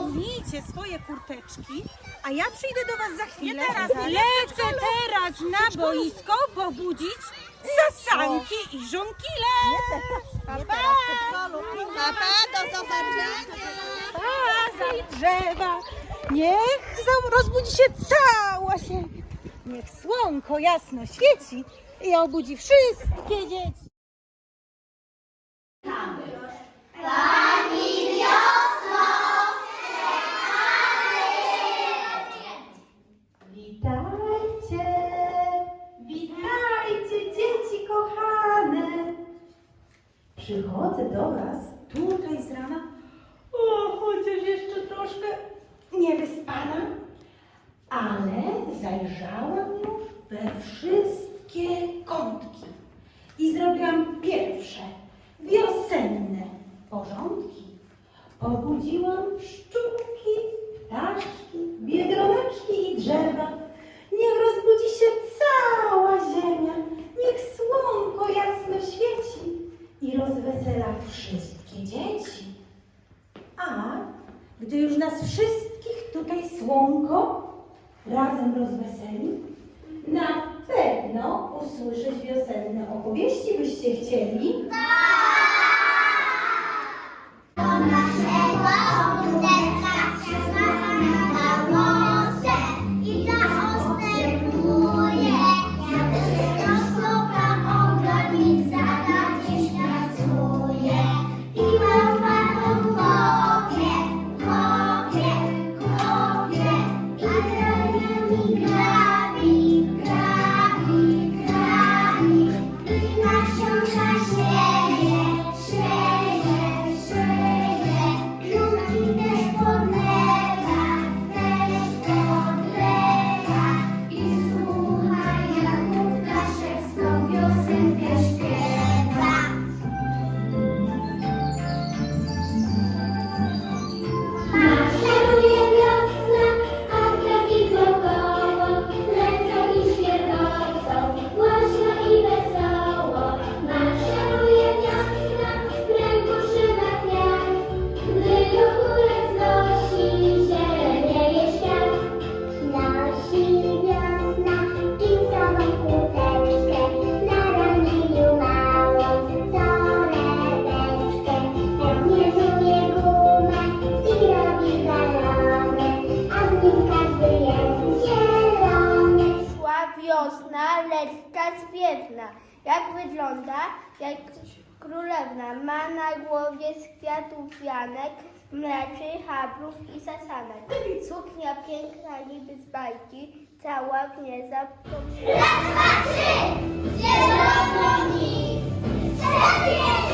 ubierzcie swoje kurteczki, a ja przyjdę do was za chwilę. Teraz, Lecę teraz na boisko pobudzić sasanki i żonkile. Teraz w przedszkolu. Papa, do zobaczenia. Pasaj drzewa, niech za- rozbudzi się cała ziemia. Niech słonko jasno świeci i obudzi wszystkie dzieci. Przychodzę do was tutaj z rana, o, chociaż jeszcze troszkę niewyspana, ale zajrzałam już we wszystkie kątki i zrobiłam pierwsze wiosenne porządki. Obudziłam szczurki, ptaszki, biedroneczki i drzewa. Niech rozbudzi się cała ziemia, niech słonko jasno świeci i rozwesela wszystkie dzieci. A gdy już nas wszystkich tutaj słonko razem rozweseli, na pewno usłyszeć wiosenne opowieści byście chcieli. Grabi, lekka, zwiewna. Jak wygląda? Jak królewna. Ma na głowie z kwiatów wianek, mleczy, habrów i sasanek. Suknia piękna niby z bajki, cała w nie zapomniana. Raz, dwa, trzy! Zielono mi! Teraz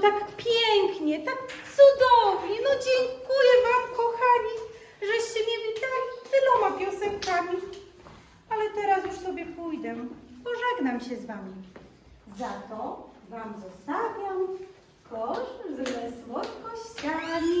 tak pięknie, tak cudownie. No dziękuję wam, kochani, żeście mnie witali tyloma piosenkami. Ale teraz już sobie pójdę. Pożegnam się z wami. Za to wam zostawiam kosz ze słodkościami.